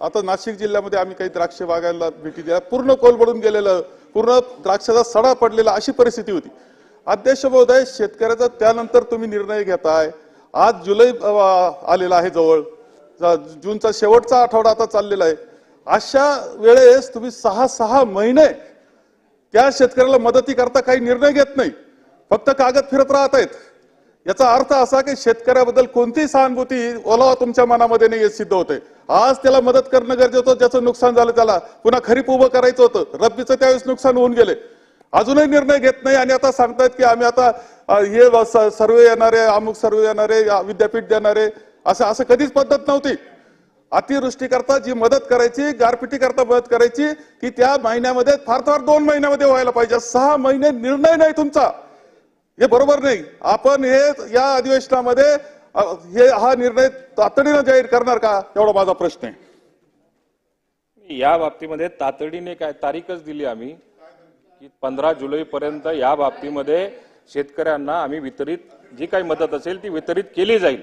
आता नाशिक जिल्ह्यामध्ये आम्ही काही द्राक्ष बागायला भेटी दिल्या. पूर्ण कोलबडून गेलेलं पूर्ण द्राक्षाचा सडा पडलेला अशी परिस्थिती होती. अध्यक्ष महोदय शेतकऱ्याचा त्यानंतर तुम्ही निर्णय घेताय. आज जुलै आलेला आहे जवळ. जूनचा शेवटचा आठवडा आता चाललेला आहे. अशा वेळेस तुम्ही सहा सहा महिने त्या शेतकऱ्याला मदती करता काही निर्णय घेत नाही. फक्त कागद फिरत राहत आहेत याचा अर्थ असा की शेतकऱ्याबद्दल कोणतीही सहानुभूती ओलावा तुमच्या मनामध्ये नाही सिद्ध होते. आज त्याला मदत करणं गरजेचं होतं ज्याचं नुकसान झालं त्याला. पुन्हा खरीप उभं करायचं होतं. रब्बीचं त्यावेळेस नुकसान होऊन गेले. अजूनही निर्णय घेत नाही आणि आता सांगतायत की आम्ही आता हे सर्वे येणारे अमुक सर्वे येणारे विद्यापीठ देणारे असं असं कधीच पद्धत नव्हती. अतिवृष्टी करता जी मदत करायची गारपिटी करता मदत करायची की त्या महिन्यामध्ये फार फार दोन महिन्यामध्ये व्हायला पाहिजे. सहा महिने निर्णय नाही तुमचा. हे बरोबर नाही. आपण हे या अधिवेशनामध्ये हे हा निर्णय तातडीनं जाहीर करणार का? एवढा माझा प्रश्न आहे. या बाबतीमध्ये तातडीने काय तारीखच दिली आम्ही की पंधरा जुलै पर्यंत या बाबतीमध्ये शेतकऱ्यांना आम्ही वितरित जी काही मदत असेल ती वितरित केली जाईल.